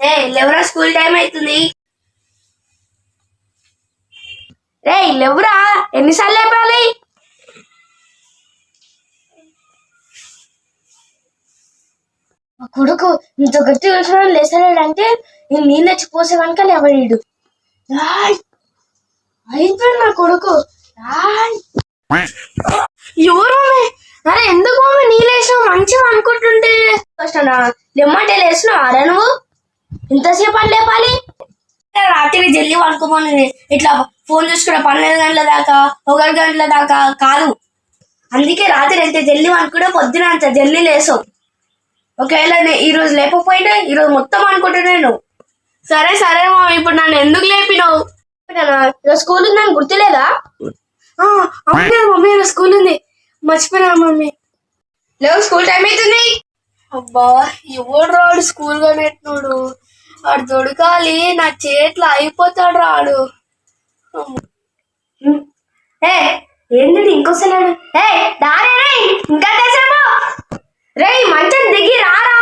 ఏ లేవరా school time అవుతుంది రే లేవురా ఎన్నిసార్లు లేపాలి? మా కొడుకు ఇంత గట్టి కూర్చొని లేసలేడంటే నేను నీళ్ళు వచ్చి పోసే కనుక లేవడీడు అయిపోయాడు నా కొడుకు. ఎవరు? అరే ఎందుకు మమ్మీ నీళ్ళేసావు మంచిగా అనుకుంటుంటే. లెమ్మంటే లేచినావు అరే నువ్వు? ఇంతసేపు అని లేపాలి? రాత్రి జల్లి పడుకోమని ఇట్లా ఫోన్ చూసుకునే పన్నెండు గంటల దాకా ఒకటి గంటల దాకా కాదు. అందుకే రాత్రి ఎంత జల్లి అనుకుంటే పొద్దున అంత జల్లి లేసావు ఒకవేళ ఈ రోజు లేకపోయినా ఈ రోజు మొత్తం అనుకుంటున్నా నువ్వు. సరే సరే మా ఇప్పుడు నన్ను ఎందుకు లేపినావు? ఈరోజు స్కూల్ ఉందని గుర్తులేదా? ఆ, మమ్మీ ఈరోజు స్కూల్ ఉంది. మర్చిపోయినా మమ్మీ? లేవు స్కూల్ టైం అవుతుంది. అబ్బా ఎవడు రాడు స్కూల్గా పెట్టినోడు వాడు దొడకాలి నా చేతిలో అయిపోతాడు రాడు. ఏ ఏంటి ఇంకోసలేడు ఏ దారే రే ఇంకా తెసాము రే మంచం దిగి రారా.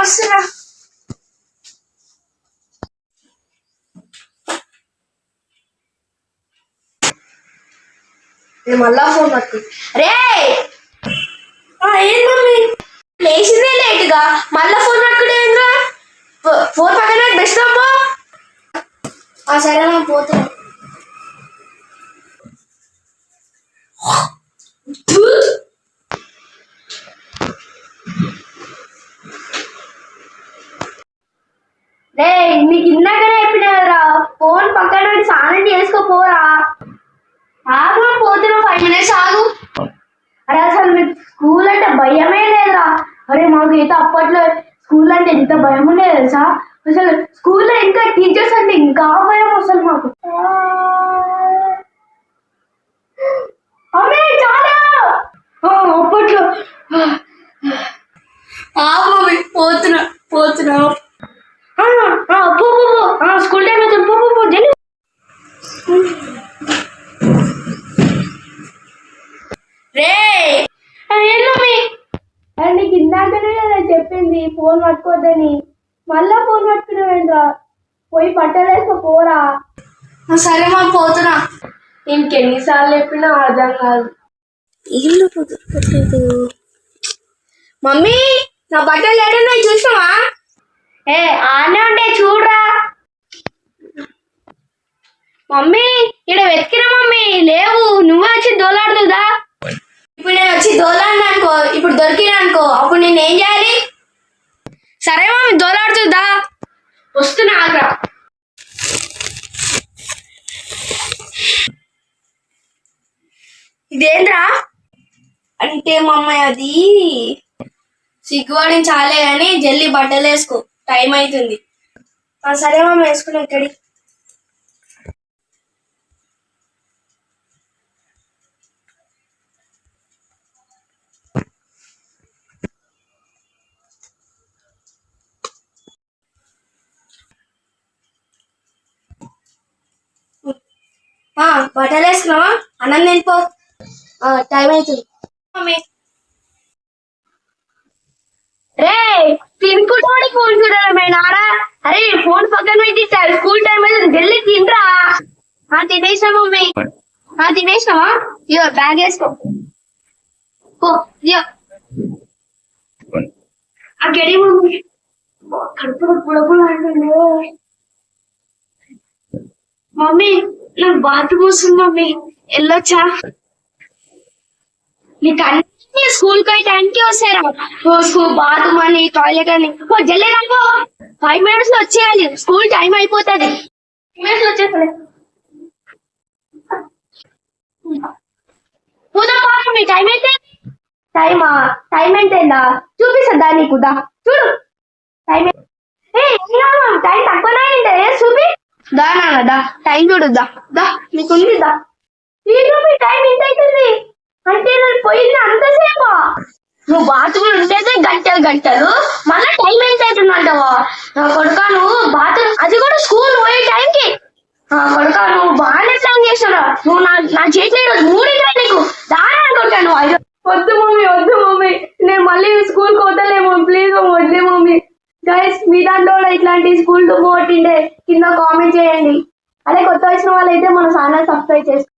వస్తున్నా. నేను మళ్ళా ఫోన్ పట్టు రే! ఏం మమ్మీ లేచిందే లేటుగా. మళ్ళా ఫోన్ పట్టుకుంటే అమ్మో ఆ సరే మనం పోతాం రే నీకు ఇందాకనే చెప్పినారా ఫోన్ పక్కన పెట్టి స్నానం చేసుకోపోరా ఆగు పోతున్నా ఫైవ్ మినిట్స్ ఆగు. అరే అసలు మీకు స్కూల్ అంటే భయమే లేదురా. అరే మాకు అయితే అప్పట్లో స్కూల్ అంటే ఎంత భయం ఉండేది తెలుసా? అసలు స్కూల్లో ఇంకా టీచర్స్ అంటే ఇంకా భయం అసలు మాకు. చాలా! అప్పట్లో. పోతున్నా పోతున్నా ఆ, ఆ, పో పో పో ఆ, స్కూల్ టైం అవుతుంది పో పో పో జల్లి రే ఏంటమ్మి నీకు ఇందాకనే కదా చెప్పింది ఫోన్ పట్టుకోవద్దని మళ్ళా ఫోన్ పట్టుకున్నావేంద్రా పోయి పట్టలేసుకో పోరా. సరే మా పోతున్నా. ఇంకెన్నిసార్లు చెప్పినా అర్థం కాదు. ఇల్లు కుదరట్లేదు మమ్మీ నా బట్టలు ఎడున్నాయి చూసినావా? ఏ ఆనే ఉంటే చూడరా. మమ్మీ ఇక్కడ వెతికిన మమ్మీ. లేవు నువ్వే వచ్చి దోలాడుతుందా ఇప్పుడు నేను వచ్చి దోలాడిన అనుకో ఇప్పుడు దొరికిన అనుకో అప్పుడు నేను ఏం చేయాలి? సరే మమ్మీ దోలాడుతుందా వస్తున్నా ఆగ్రా. ఇదేంట్రా అంటే మమ్మీ అది సిగ్గుపడిన చాలే కానీ జల్లి బట్టలు వేసుకో టైం అవుతుంది. సరే మమ్మీ వేసుకున్నా ఇక్కడి బట్టలు వేసుకున్నావా? అన్నం తినిపో ఆ, టైం అవుతుంది. మమ్మీ. రే తినుకుంటాడు ఫోన్ చూడడమే నారా అరే ఫోన్ పక్కన పెట్టి స్కూల్ టైం అయితే జల్లి తినరా? ఆ తినేసా మమ్మీ. ఆ తినేసినావా? ఇయో బ్యాగ్ వేసుకో. పో ఇయో ఆ గడి మమ్మీ. కడుపులో పుడపులు అంటుంది మమ్మీ. నాకు బాత్రూమ్ వస్తుంది మమ్మీ వెళ్ళొచ్చా? నీకు అన్ని స్కూల్కి టైంకి వస్తారా ఓ స్కూల్ బాత్రూమ్ అని టాయిలెట్ అని. ఓ జల్లే రాకో ఫైవ్ మినిట్స్లో వచ్చేయాలి. స్కూల్ టైం అయిపోతుంది. మినిట్స్లో వచ్చేస్తుంది మీ టైం అయితే టైమా టైం ఎంతైందా? చూపిస్తుందా నీకు? దా చూడు. టైం ఏ టైం తక్కువ చూపి. దా నాన్న దా. టైం చూడు దా. దా నీకుంది దా. మీ టైం ఎంత అవుతుంది అంటే నేను పోయింది అంతసేపు. నువ్వు బాత్రూమ్ ఉంటేనే గంటలు గంటలు. మళ్ళీ టైం ఎంత అవుతుంది అంటావా నా నువ్వు బాత్రూమ్ అది కూడా స్కూల్ పోయే టైంకి నా కొడుకా నువ్వు బాగానే ప్లాన్ చేస్తావు నువ్వు నా నా చేతిలో ఈరోజు మూడింటివే నీకు. దాని అనుకుంటాను ఐదు వద్దు మమ్మీ వద్దు మమ్మీ. నేను మళ్ళీ స్కూల్కి పోతలేమో ప్లీజ్ గైస్ మీ దాంట్లో ఇట్లాంటి స్కూల్ టు ఇండే కింద కామెంట్ చేయండి. అదే కొత్త వచ్చిన వాళ్ళైతే మన ఛానల్ సబ్స్క్రైబ్ చేసుకోండి